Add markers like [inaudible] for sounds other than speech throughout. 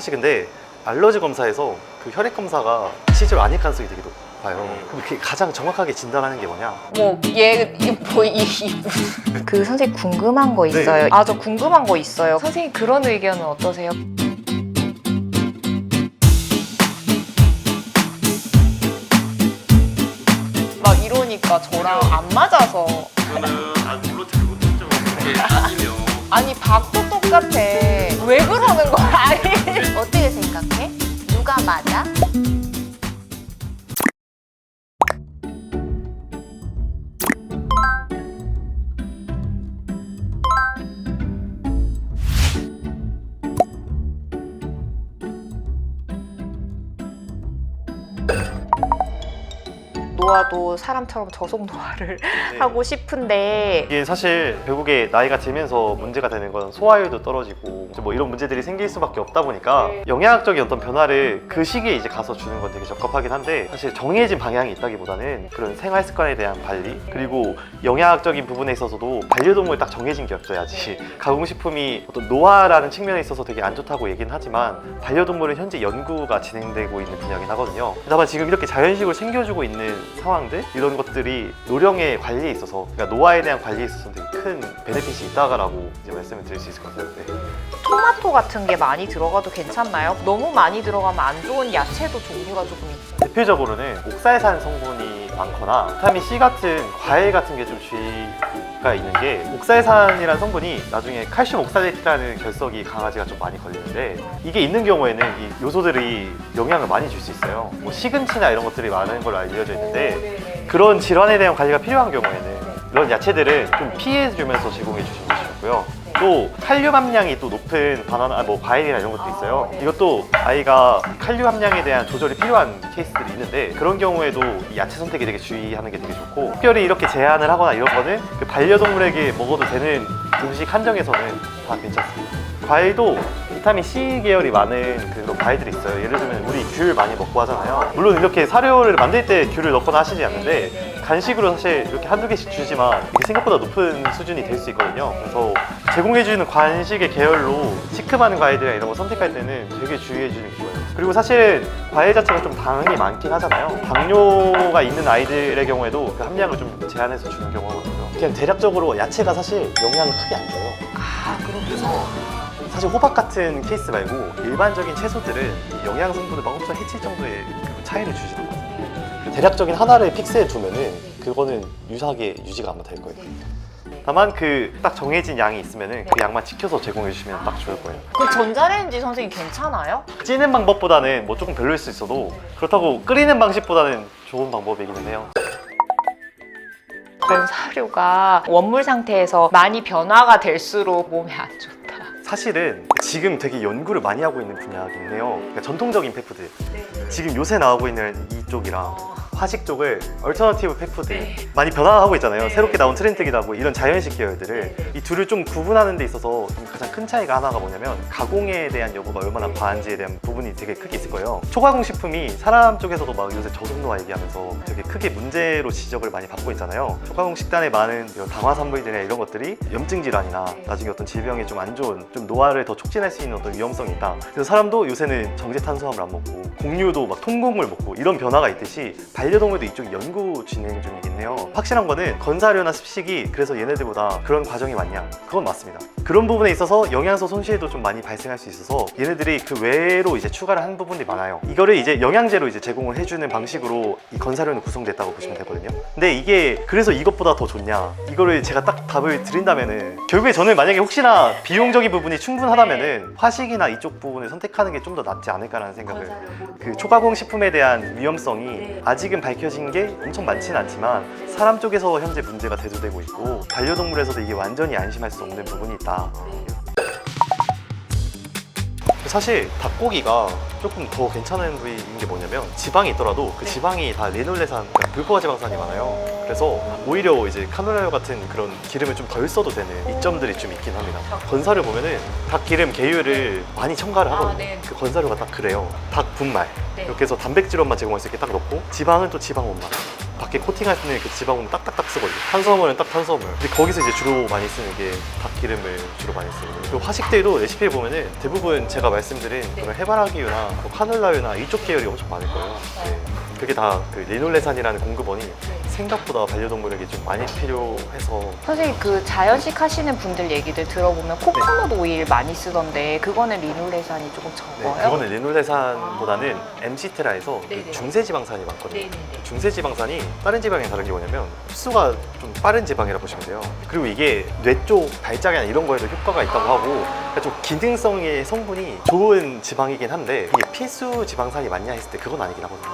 사실 근데 알러지 검사에서 그 혈액 검사가 실제로 아닐 가능성이 되게 높아요. 그럼 그게 가장 정확하게 진단하는 게 뭐냐? 뭐얘뭐이 [laughs] 그 선생님 궁금한 거 있어요. 네. 아저 궁금한 거 있어요. 선생님 그런 의견은 어떠세요? 막 이러니까 저랑 안 맞아서 저는 안 물론 잘 못했죠. 그게 아니면 아니 박도 똑같아. 왜 그러는 거야? 아니. amada 노화도 사람처럼 저속 노화를 하고 싶은데 이게 사실 결국에 나이가 들면서 문제가 되는 건 소화율도 떨어지고 뭐 이런 문제들이 생길 수밖에 없다 보니까 네. 영양학적인 어떤 변화를 그 시기에 이제 가서 주는 건 되게 적합하긴 한데 사실 정해진 방향이 있다기보다는 그런 생활 습관에 대한 관리 그리고 영양학적인 부분에 있어서도 반려동물 딱 정해진 게 없어야지 가공식품이 어떤 노화라는 측면에 있어서 되게 안 좋다고 얘기는 하지만 반려동물은 현재 연구가 진행되고 있는 분야긴 하거든요. 다만 지금 이렇게 자연식으로 챙겨주고 있는 상황 들 이런 것들이 노령의 관리에 있어서 그러니까 노화에 대한 관리에 있어서 되게 큰 베네핏이 있다라고 이제 말씀을 드릴 수 있을 것. 네. 토마토 같은 게 많이 들어가도 괜찮나요? 너무 많이 들어가면 안 좋은 야채도 종류가 조금 있어요. 대표적으로는 옥살산 성분이 많거나 비타민 C 같은 과일 같은 게 좀 주의가 있는 게 옥살산이라는 성분이 나중에 칼슘 옥살레이트라는 결석이 강아지가 좀 많이 걸리는데 이게 있는 경우에는 이 요소들이 영향을 많이 줄 수 있어요. 뭐 시금치나 이런 것들이 많은 걸로 알려져 있는데 그런 질환에 대한 관리가 필요한 경우에는 이런 야채들은 좀 피해주면서 제공해 것이 좋고요. 또 칼륨 함량이 또 높은 바나나, 아, 뭐 과일이나 이런 것도 있어요. 이것도 아이가 칼륨 함량에 대한 조절이 필요한 케이스들이 있는데 그런 경우에도 이 야채 선택에 되게 주의하는 게 되게 좋고 특별히 이렇게 제한을 하거나 이런 거는 그 반려동물에게 먹어도 되는 음식 한정에서는 다 괜찮습니다. 과일도 비타민 C 계열이 많은 그런 과일들이 있어요. 예를 들면 우리 귤 많이 먹고 하잖아요. 물론 이렇게 사료를 만들 때 귤을 넣거나 하시지 않는데 간식으로 사실 이렇게 한두 개씩 주지만 이게 생각보다 높은 수준이 될 수 있거든요. 그래서 제공해주는 간식의 계열로 시큼한 과일이나 이런 거 선택할 때는 되게 주의해주는 게 좋아요. 그리고 사실 과일 자체가 좀 당이 많긴 하잖아요. 당뇨가 있는 아이들의 경우에도 그 함량을 좀 제한해서 주는 경우가 많고요. 그냥 대략적으로 야채가 사실 영향을 크게 안 줘요. 아 그렇구나. 사실 호박 같은 케이스 말고 일반적인 채소들은 영양 성분을 막 엄청 해칠 정도의 그 차이를 주지 않거든요. 대략적인 하나를 픽스해 두면은 그거는 유사하게 유지가 아마 될 거예요. 다만 그 딱 정해진 양이 있으면은 그 양만 지켜서 제공해 주시면 딱 좋을 거예요. 그 전자레인지 선생님 괜찮아요? 찌는 방법보다는 뭐 조금 별로일 수 있어도 그렇다고 끓이는 방식보다는 좋은 방법이기는 해요. 건사료가 원물 상태에서 많이 변화가 될수록 몸에 안 좋다. 사실은 지금 되게 연구를 많이 하고 있는 분야긴 해요. 그러니까 전통적인 펫푸드. 지금 요새 나오고 있는 이쪽이랑 화식 쪽을 얼터너티브 펫푸드 많이 변화하고 있잖아요. 새롭게 나온 트렌드기도 하고 이런 자연식 계열들을 이 둘을 좀 구분하는 데 있어서 좀 가장 큰 차이가 하나가 뭐냐면 가공에 대한 여부가 얼마나 과한지에 대한 부분이 되게 크게 있을 거예요. 초가공 식품이 사람 쪽에서도 막 요새 저속노화 얘기하면서 되게 크게 문제로 지적을 많이 받고 있잖아요. 초가공 식단에 많은 이런 당화산물들이나 이런 것들이 염증 질환이나 나중에 어떤 질병에 좀 안 좋은 좀 노화를 더 촉진할 수 있는 어떤 위험성이 있다. 그래서 사람도 요새는 정제 탄수화물 안 먹고 공유도 막 통곡물 먹고 이런 변화가 있듯이 반려동물도 이쪽 연구 진행 중이긴 해요. 확실한 거는 건사료나 습식이 그래서 얘네들보다 그런 과정이 많냐? 그건 맞습니다. 그런 부분에 있어서 영양소 손실도 좀 많이 발생할 수 있어서 얘네들이 그 외로 이제 추가를 한 부분들이 많아요. 이거를 이제 영양제로 이제 제공을 해주는 방식으로 이 건사료는 구성됐다고 보시면 되거든요. 근데 이게 그래서 이것보다 더 좋냐? 이거를 제가 딱 답을 드린다면은 결국에 저는 만약에 혹시나 비용적인 부분이 충분하다면은 화식이나 이쪽 부분을 선택하는 게 좀 더 낫지 않을까라는 생각을 그 초가공 식품에 대한 위험성이 아직은 밝혀진 게 엄청 많지는 않지만 사람 쪽에서 현재 문제가 대두되고 있고 반려동물에서도 이게 완전히 안심할 수 없는 부분이 있다. 사실 닭고기가 조금 더 괜찮은 부위인 게 뭐냐면 지방이 있더라도 그 지방이 다 리놀레산, 그러니까 불포화 지방산이 많아요. 그래서 오히려 이제 카놀라유 같은 그런 기름을 좀 덜 써도 되는 이점들이 좀 있긴 합니다. 건사료 보면은 닭 기름 계율을 많이 첨가를 하거든요. 네. 그 건사료가 딱 그래요. 닭 분말 네. 이렇게 해서 단백질원만 제공할 수 있게 딱 넣고 지방은 또 지방 원만 밖에 코팅할 수 있는 그 지방은 딱딱딱 쓰거든요. 탄수화물은 딱 탄수화물. 근데 거기서 이제 주로 많이 쓰는 게 닭기름을 주로 많이 쓰거든요. 그리고 화식들도 레시피에 보면은 대부분 제가 말씀드린 그런 해바라기유나 뭐 카놀라유나 이쪽 계열이 엄청 많을 거예요. 네. 그게 다 그 리놀레산이라는 공급원이 생각보다 반려동물에게 좀 많이 필요해서 선생님 그 자연식 하시는 분들 얘기들 들어보면 코코넛 오일 많이 쓰던데 그거는 리놀레산이 조금 네, 적어요? 그거는 리놀레산보다는 MC테라에서 그. 중세지방산이 많거든요. 네네네. 중세지방산이 다른 지방에 다른 게 뭐냐면 흡수가 좀 빠른 지방이라고 보시면 돼요. 그리고 이게 뇌 쪽 발작이나 이런 거에도 효과가 있다고 하고 그러니까 좀 기능성의 성분이 좋은 지방이긴 한데 이게 필수 지방산이 맞냐 했을 때 그건 아니긴 하거든요.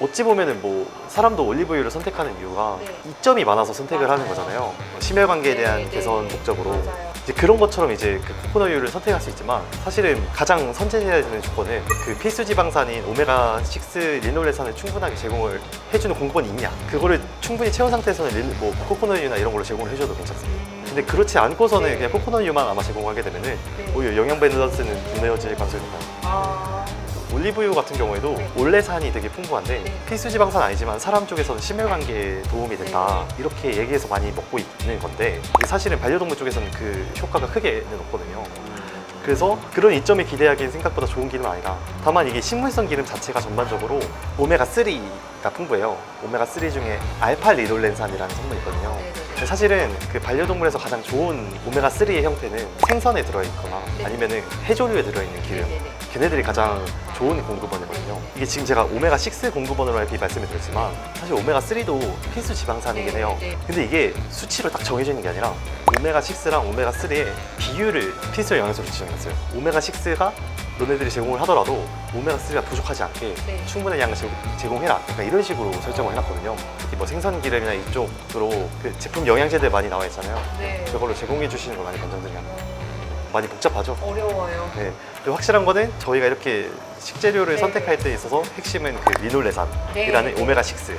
어찌 보면은 뭐 사람도 올리브유를 선택하는 이유가 네. 이점이 많아서 선택을 하는 거잖아요. 심혈관계에 대한 네, 네. 개선 목적으로 맞아요. 이제 그런 것처럼 이제 그 코코넛유를 선택할 수 있지만 사실은 가장 선제해야 되는 조건은 그 필수 지방산인 오메가 6 리놀레산을 충분하게 제공을 해주는 공급원이 있냐. 그거를 충분히 채운 상태에서는 린- 뭐 코코넛유나 이런 걸로 제공을 해줘도 괜찮습니다. 근데 그렇지 않고서는 그냥 코코넛유만 아마 제공하게 되면은 오히려 영양 밸런스는 분해어질 가능성이 높아요. 올리브유 같은 경우에도 올레산이 되게 풍부한데 필수 지방산 아니지만 사람 쪽에서는 심혈관계에 도움이 된다 이렇게 얘기해서 많이 먹고 있는 건데 사실은 반려동물 쪽에서는 그 효과가 크게는 없거든요. 그래서 그런 이점이 기대하기엔 생각보다 좋은 기름은 아니다. 다만 이게 식물성 기름 자체가 전반적으로 오메가 3가 풍부해요. 오메가 3 중에 알파 리놀렌산이라는 성분이 있거든요. 사실은 그 반려동물에서 가장 좋은 오메가 3의 형태는 생선에 들어있거나 아니면은 해조류에 들어있는 기름. 걔네들이 가장 좋은 공급원이거든요. 이게 지금 제가 오메가 6 공급원으로 이렇게 말씀을 드렸지만 사실 오메가 3도 필수 지방산이긴 해요. 근데 이게 수치로 딱 정해져 있는 게 아니라 오메가 6랑 오메가 3의 비율을 필수 영양소로 지정했어요. 오메가 6가 너네들이 제공을 하더라도 오메가 3가 부족하지 않게 충분한 양을 제- 제공해라. 약간 이런 식으로 설정을 해놨거든요. 특히 뭐 생선 기름이나 이쪽으로 그 제품 영양제들 많이 나와 있잖아요. 네. 그걸로 제공해 주시는 걸 많이 권장드립니다. 많이 복잡하죠? 어려워요. 네. 근데 확실한 거는 저희가 이렇게 식재료를 네. 선택할 때 있어서 핵심은 그 리놀레산이라는 네. 오메가 6.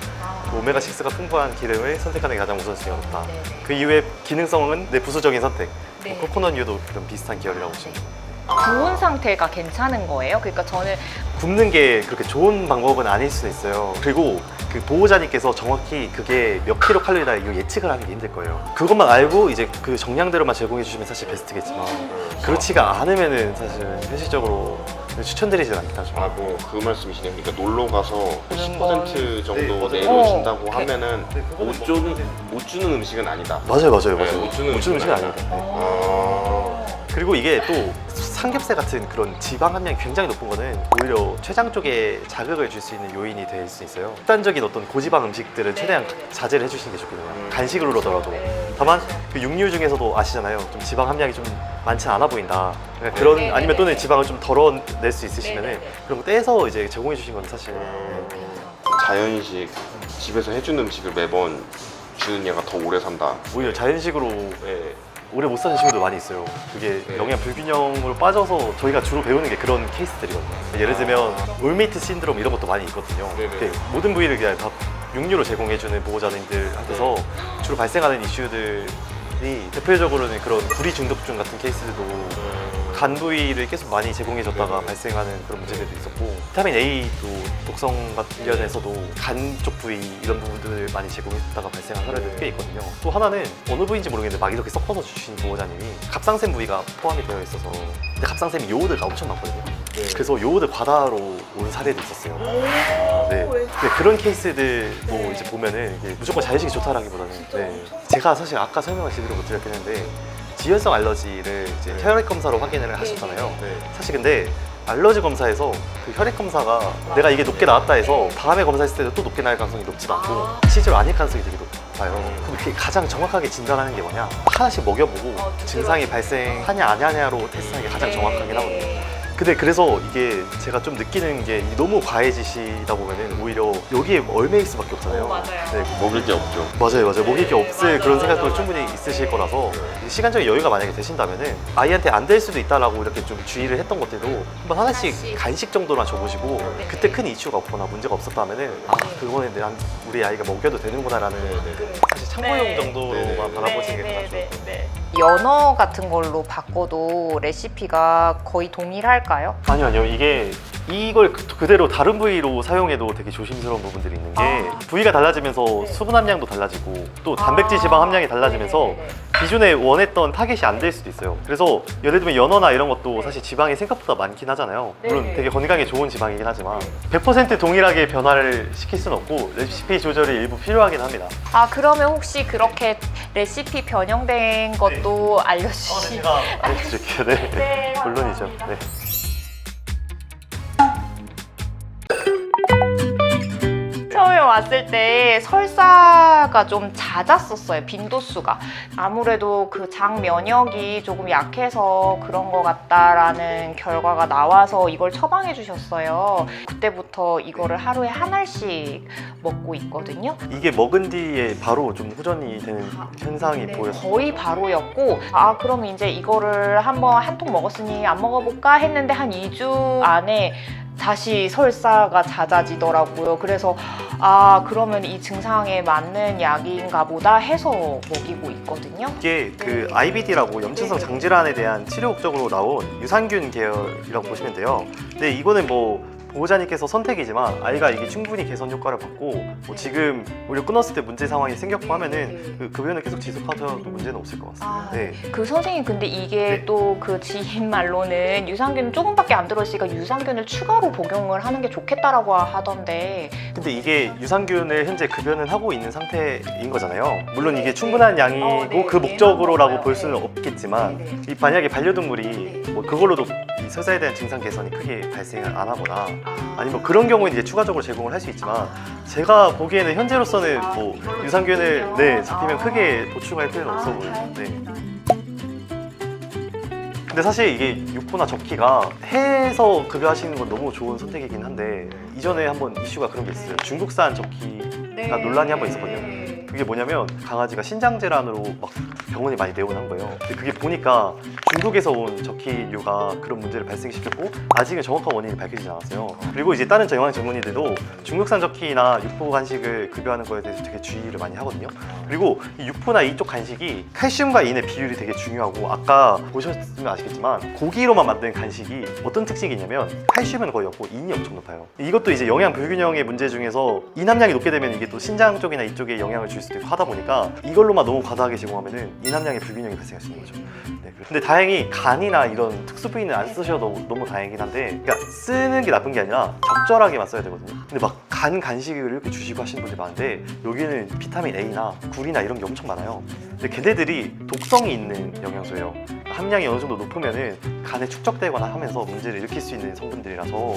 그 오메가 6가 풍부한 기름을 선택하는 게 가장 우선순위가 높다. 네. 그 이후에 기능성은 내 부수적인 선택. 네. 뭐 코코넛 유도 그런 비슷한 계열이라고 보시면 돼요. 구운 상태가 괜찮은 거예요? 그러니까 저는 굽는 게 그렇게 좋은 방법은 아닐 수도 있어요. 그리고 그 보호자님께서 정확히 그게 몇 킬로 칼로리다 이거 예측을 하는 게 힘들 거예요. 그것만 알고 이제 그 정량대로만 제공해 주시면 사실 베스트겠지만 그렇지가 않으면은 사실 현실적으로 추천드리진 않다. 좀. 아, 뭐 그 말씀이시네요. 그러니까 놀러 가서 그런 10% 건- 정도 네, 맞아요. 내려준다고 어, 하면은 네, 그거는 못 뭐- 주는 못 주는 음식은 아니다. 맞아요, 맞아요, 네, 맞아요. 못 주는 못 주는 음식은 음식은 아닙니다. 아, 그리고 이게 또 삼겹살 같은 그런 지방 함량이 굉장히 높은 거는 오히려 췌장 쪽에 자극을 줄 수 있는 요인이 될 수 있어요. 극단적인 어떤 고지방 음식들은 최대한 자제를 해주시는 게 좋거든요. 간식으로라도. 다만 그 육류 중에서도 아시잖아요. 좀 지방 함량이 좀 많지 않아 보인다. 그러니까 그런 네네네. 아니면 또는 지방을 좀 덜어낼 수 있으시면은 네네네. 그런 거 떼서 이제 제공해 주신 건 사실 자연식 집에서 해준 음식을 매번 주는 얘가 더 오래 산다. 오히려 자연식으로 예, 오래 못 사는 친구들 많이 있어요. 그게 네. 영양 불균형으로 빠져서 저희가 주로 배우는 게 그런 케이스들이거든요. 예를 들면 올메이트 신드롬 이런 것도 많이 있거든요. 네네. 이렇게 모든 부위를 그냥 다 육류로 제공해주는 보호자님들한테서 주로 발생하는 이슈들 이 대표적으로는 그런 구리 중독증 같은 케이스들도 간 부위를 계속 많이 제공해줬다가 네네. 발생하는 그런 문제들도 있었고 비타민 A도 독성 관련해서도 간 쪽 부위 이런 부분들을 많이 제공했다가 발생한 사례들이 꽤 있거든요. 또 하나는 어느 부위인지 모르겠는데 막 이렇게 섞어서 주신 보호자님이 갑상샘 부위가 포함이 되어 있어서 근데 갑상샘이 요오드가 엄청 많거든요. 네. 그래서 요오드 과다로 온 사례도 있었어요. 네. 근데 그런 케이스들 뭐 이제 보면은 이게 무조건 자연식이 좋다라기보다는 네. 제가 사실 아까 설명을 제대로 못 드렸긴 했는데 지연성 알러지를 이제 네. 혈액 검사로 확인을 하셨잖아요. 네. 사실 근데 알러지 검사에서 그 혈액 검사가 내가 이게 높게 나왔다 해서 다음에 검사했을 때도 또 높게 나올 가능성이 높지도 않고 실제로 아닐 가능성이 되게 높아요. 그럼 그게 가장 정확하게 진단하는 게 뭐냐? 하나씩 먹여보고 증상이 발생하냐 안 하냐로 테스트하는 게 가장 정확하긴 하거든요. 근데 그래서 이게 제가 좀 느끼는 게 너무 과해지시다 보면은 오히려 여기에 얼매일 수밖에 없잖아요. 어, 맞아요. 네, 먹을 게 없죠. 맞아요, 맞아요. 먹일 게 네, 없을 맞아, 그런 맞아, 생각도 맞아. 충분히 있으실 거라서 시간적인 여유가 만약에 되신다면은 아이한테 안 될 수도 있다라고 이렇게 좀 주의를 했던 것들도 한번 하나씩 하나씩. 간식 정도만 줘보시고 네. 그때 큰 이슈가 없거나 문제가 없었다면은 아 그거는 난 우리 아이가 먹여도 되는구나라는 사실 참고용 네. 정도로만 네. 바라보시는 게 가장 좋을 것 같아요. 네. 연어 같은 걸로 바꿔도 레시피가 거의 동일할까요? 아니요 아니요 이게 이걸 그- 그대로 다른 부위로 사용해도 되게 조심스러운 부분들이 있는 게 아. 부위가 달라지면서 수분 함량도 달라지고 또 단백질 아. 지방 함량이 달라지면서 네네네. 기존에 원했던 타겟이 안 될 수도 있어요. 그래서 예를 들면 연어나 이런 것도 사실 지방이 생각보다 많긴 하잖아요. 물론 네네. 되게 건강에 좋은 지방이긴 하지만 100% 동일하게 변화를 시킬 수는 없고 레시피 조절이 일부 필요하긴 합니다. 아 그러면 혹시 그렇게 레시피 변형된 것도 알려주시? 제가 알려드릴게요. 네. [laughs] 네, 물론이죠. 네. 왔을 때 설사가 좀 잦았었어요 빈도수가. 아무래도 그 장 면역이 조금 약해서 그런 것 같다라는 결과가 나와서 이걸 처방해 주셨어요. 그때부터 이거를 하루에 한 알씩 먹고 있거든요. 이게 먹은 뒤에 바로 좀 호전이 되는 현상이 네, 보였어요. 거의 바로였고 아 그럼 이제 이거를 한번 한 통 먹었으니 안 먹어볼까 했는데 한 2주 안에 다시 설사가 잦아지더라고요. 그래서 아 그러면 이 증상에 맞는 약인가 보다 해서 먹이고 있거든요. 이게 그 네. IBD라고 염증성 네네. 장질환에 대한 치료 목적으로 나온 유산균 계열이라고 네. 보시면 돼요. 근데 이거는 뭐 보호자님께서 선택이지만 아이가 이게 충분히 개선 효과를 받고 뭐 지금 우리 끊었을 때 문제 상황이 생겼고 하면은 네. 그 급여는 계속 지속하셔도 문제는 없을 것 같습니다. 아, 네. 그 선생님 근데 이게 네. 또 그 지인 말로는 유산균 조금밖에 안 들어있으니까 유산균을 추가로 복용을 하는 게 좋겠다라고 하던데 근데 이게 유산균을 현재 급여는 하고 있는 상태인 거잖아요. 물론 이게 충분한 양이고 어, 네. 그 목적으로라고 맞아요. 볼 수는 네. 없겠지만 네, 네. 이 만약에 반려동물이 뭐 그걸로도 이 설사에 대한 증상 개선이 크게 발생을 안 하거나 아니면 뭐 그런 경우에 이제 추가적으로 제공을 할 수 있지만 제가 보기에는 현재로서는 아, 뭐 이걸로 유산균을? 네 잡히면 아. 크게 보충할 필요는 아, 없어 보여요. 네. 다행이다. 근데 사실 이게 육포나 적기가 해에서 급여하시는 건 너무 좋은 선택이긴 한데 이전에 한번 이슈가 그런 게 있어요. 중국산 적기가 논란이 한번 있었거든요. 네. 그게 뭐냐면 강아지가 신장 질환으로 막 병원에 많이 내원한 거예요. 근데 그게 보니까 중국에서 온 적기류가 그런 문제를 발생시켰고 아직은 정확한 원인이 밝혀지지 않았어요. 그리고 이제 다른 영양 전문의들도 중국산 적기나 육포 간식을 급여하는 거에 대해서 되게 주의를 많이 하거든요. 그리고 이 육포나 이쪽 간식이 칼슘과 인의 비율이 되게 중요하고 아까 보셨으면 아시겠지만 고기로만 만든 간식이 어떤 특징이 있냐면 칼슘은 거의 없고 인이 엄청 높아요. 이것도 이제 영양 불균형의 문제 중에서 인 함량이 높게 되면 이게 또 신장 쪽이나 이쪽에 영향을 줄 수도 있고 하다 보니까 이걸로만 너무 과다하게 제공하면은 인 함량의 불균형이 발생할 수 있는 거죠. 네, 근데 다행히 간이나 이런 특수 부위는 안 쓰셔도 너무 다행이긴 한데 그러니까 쓰는 게 나쁜 게 아니라 적절하게만 써야 되거든요. 근데 막 간 간식을 이렇게 주시고 하시는 분들 많은데 여기는 비타민 A나 굴이나 이런 게 엄청 많아요. 근데 걔네들이 독성이 있는 영양소예요. 함량이 어느 정도 높으면은 간에 축적되거나 하면서 문제를 일으킬 수 있는 성분들이라서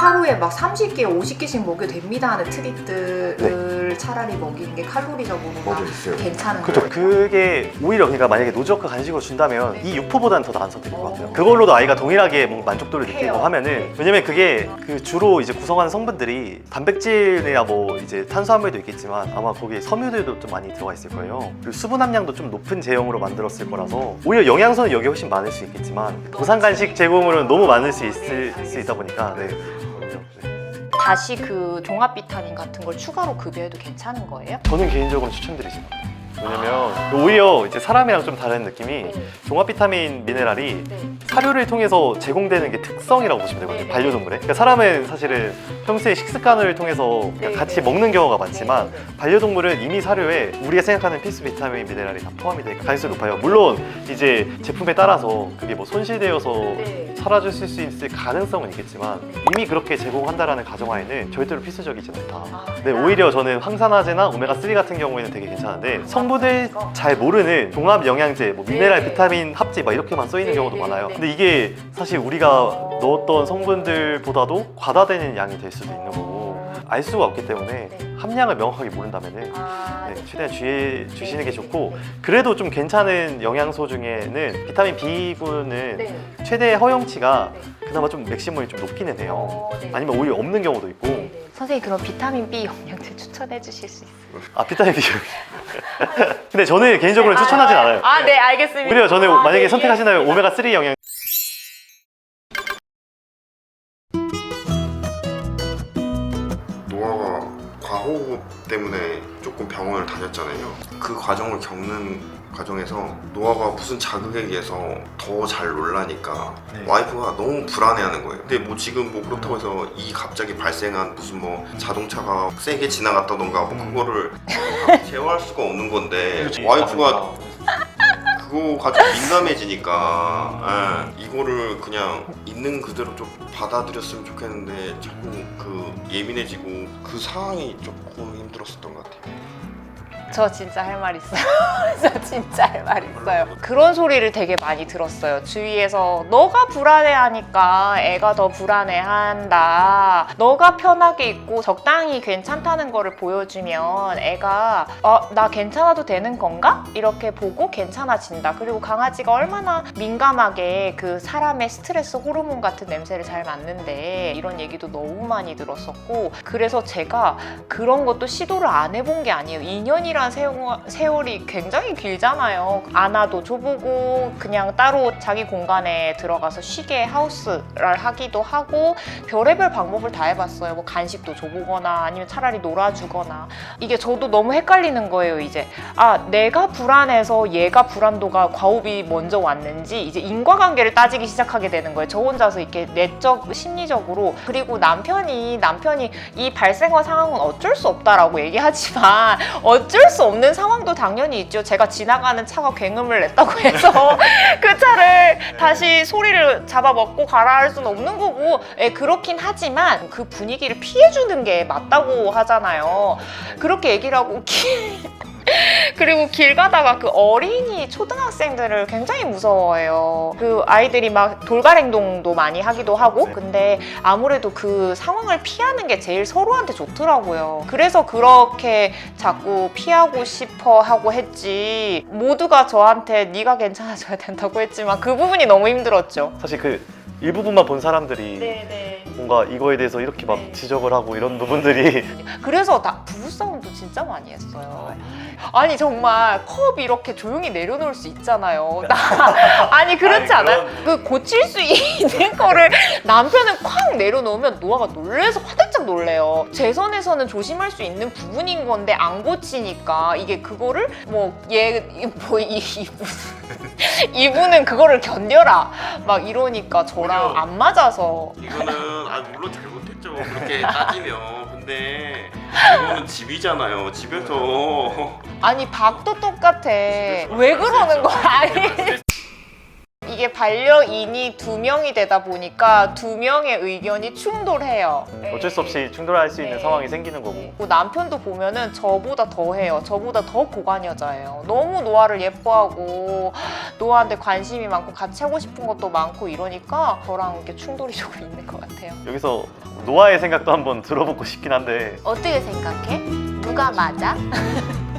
하루에 막 30개, 50개씩 먹여도 됩니다 하는 트리트를 차라리 먹이는 게 칼로리적으로나 있어요. 괜찮은 그죠. 거예요. 그게 오히려 그러니까 만약에 노즈워크 간식으로 준다면 네. 이 육포보다는 더 나은 선택일 것 같아요. 어. 그걸로도 아이가 동일하게 뭔가 만족도를 느끼고 해요. 하면은 네. 왜냐면 그게 그 주로 이제 구성하는 성분들이 단백질이나 뭐 이제 탄수화물도 있겠지만 아마 거기에 섬유들도 좀 많이 들어가 있을 거예요. 그리고 수분 함량도 좀 높은 제형으로 만들었을 거라서 오히려 영양소는 여기 훨씬 많을 수 있겠지만 보상 간식 제공으로는 너무 많을 수 있을 수 있다 보니까 네. 네. 다시 그 종합 비타민 같은 걸 추가로 급여해도 괜찮은 거예요? 저는 개인적으로 추천드리지 않아요. 왜냐면 오히려 이제 사람이랑 좀 다른 느낌이 종합 비타민 미네랄이 네. 사료를 통해서 제공되는 게 특성이라고 보시면 되거든요. 네, 네. 반려동물의. 그러니까 사람은 사실은 평소에 식습관을 통해서 그냥 네, 같이 네. 먹는 경우가 많지만 네, 네. 반려동물은 이미 사료에 우리가 생각하는 필수 비타민 미네랄이 다 포함이 되니까 가능성이 높아요. 물론 이제 제품에 따라서 그게 뭐 손실되어서 네. 사라질 수 있을 가능성은 있겠지만 이미 그렇게 제공한다라는 가정하에는 절대로 필수적이지 않다. 아, 네, 오히려 저는 황산화제나 오메가3 같은 경우에는 되게 괜찮은데 성분을 잘 모르는 종합 영양제, 뭐 미네랄, 네. 비타민 합제 막 이렇게만 써 있는 네, 경우도 네, 많아요. 네. 근데 이게 사실 우리가 넣었던 성분들보다도 과다되는 양이 될 수도 있는 거고 알 수가 없기 때문에 네. 함량을 명확하게 모른다면은 아, 네, 네. 최대한 주의해 주시는 네, 게 네, 좋고 네. 그래도 좀 괜찮은 영양소 중에는 비타민 B군은 네. 최대 허용치가 네. 그나마 좀 맥시멈이 좀 높기는 해요. 어, 네. 아니면 오히려 없는 경우도 있고. 선생님 그럼 비타민 B 영양제 추천해 주실 수 있어요? 아 비타민 B [laughs] 근데 저는 개인적으로 는 추천하진 않아요 아, 네, 알겠습니다. 오히려 저는 아, 만약에 네, 선택하신다면 오메가 3 영양 가호 때문에 조금 병원을 다녔잖아요. 그 과정을 겪는 과정에서 노아가 무슨 자극에 의해서 더 잘 놀라니까 네. 와이프가 너무 불안해하는 거예요. 근데 뭐 지금 뭐 그렇다고 해서 이 갑자기 발생한 무슨 뭐 자동차가 세게 지나갔다던가 뭐 음. 그거를 제어할 수가 없는 건데. 와이프가 그거 가지고 민감해지니까 예, 이거를 그냥 있는 그대로 좀 받아들였으면 좋겠는데 자꾸 그 예민해지고 그 상황이 조금 힘들었었던 것 같아요. 저 진짜 할 말 있어요. [laughs] 저 진짜 할 말 있어요. 그런 소리를 되게 많이 들었어요. 주위에서 너가 불안해하니까 애가 더 불안해한다. 너가 편하게 있고 적당히 괜찮다는 거를 보여주면 애가 어, 나 괜찮아도 되는 건가? 이렇게 보고 괜찮아진다. 그리고 강아지가 얼마나 민감하게 그 사람의 스트레스 호르몬 같은 냄새를 잘 맡는데 이런 얘기도 너무 많이 들었었고 그래서 제가 그런 것도 시도를 안 해본 게 아니에요. 2년이란 세월, 세월 이 굉장히 길잖아요. 안아도 줘보고 그냥 따로 자기 공간에 들어가서 쉬게 하우스를 하기도 하고 별의별 방법을 다 해봤어요. 뭐 간식도 줘보거나 아니면 차라리 놀아주거나 이게 저도 너무 헷갈리는 거예요. 이제 아 내가 불안해서 얘가 불안도가 과호흡이 먼저 왔는지 이제 인과관계를 따지기 시작하게 되는 거예요. 저 혼자서 이렇게 내적 심리적으로 그리고 남편이 남편이 이 발생한 상황은 어쩔 수 없다라고 얘기하지만 [laughs] 어쩔 수 없는 상황도 당연히 있죠. 제가 지나가는 차가 굉음을 냈다고 [laughs] 해서 그 차를 다시 소리를 잡아먹고 가라 할 수는 없는 거고 예, 그렇긴 하지만 그 분위기를 피해주는 게 맞다고 하잖아요. 그렇게 얘기를 하고 [laughs] 길- [laughs] 그리고 길 가다가 그 어린이 초등학생들을 굉장히 무서워해요. 그 아이들이 막 돌발 행동도 많이 하기도 하고 근데 아무래도 그 상황을 피하는 게 제일 서로한테 좋더라고요. 그래서 그렇게 자꾸 피하고 싶어 하고 했지. 모두가 저한테 네가 괜찮아져야 된다고 했지만 그 부분이 너무 힘들었죠. 사실 그 일부분만 본 사람들이 네네. 뭔가 이거에 대해서 이렇게 막 네. 지적을 하고 이런 부분들이 [laughs] 그래서 나 부부싸움도 진짜 많이 했어요. 아니 정말 컵 이렇게 조용히 내려놓을 수 있잖아요. 나 [laughs] 아니 그렇지 아니, 않아요? 그런- 그 고칠 수 있는 거를 남편은 꽉 내려놓으면 노아가 놀래서 화들짝 놀래요. 제 선에서는 조심할 수 있는 부분인 건데 안 고치니까 이게 그거를 뭐얘뭐이 이분 [laughs] 이분은 그거를 견뎌라 막 이러니까 저랑 안 맞아서 이거는 아 물론 잘못했죠 그렇게 따지면 근데 이거는 집이잖아요 집에서 아니 박도 똑같아. 왜 그러는 거야? 아니. 이게 반려인이 두 명이 되다 보니까 두 명의 의견이 충돌해요. 어쩔 수 없이 충돌할 수 있는 네. 상황이 생기는 거고 뭐 남편도 보면은 저보다 더 해요. 저보다 더 고관 여자예요. 너무 노아를 예뻐하고 노아한테 관심이 많고 같이 하고 싶은 것도 많고 이러니까 저랑 이렇게 충돌이 [laughs] 조금 있는 것 같아요. 여기서 노아의 생각도 한번 들어보고 싶긴 한데 어떻게 생각해? 누가 맞아? [laughs]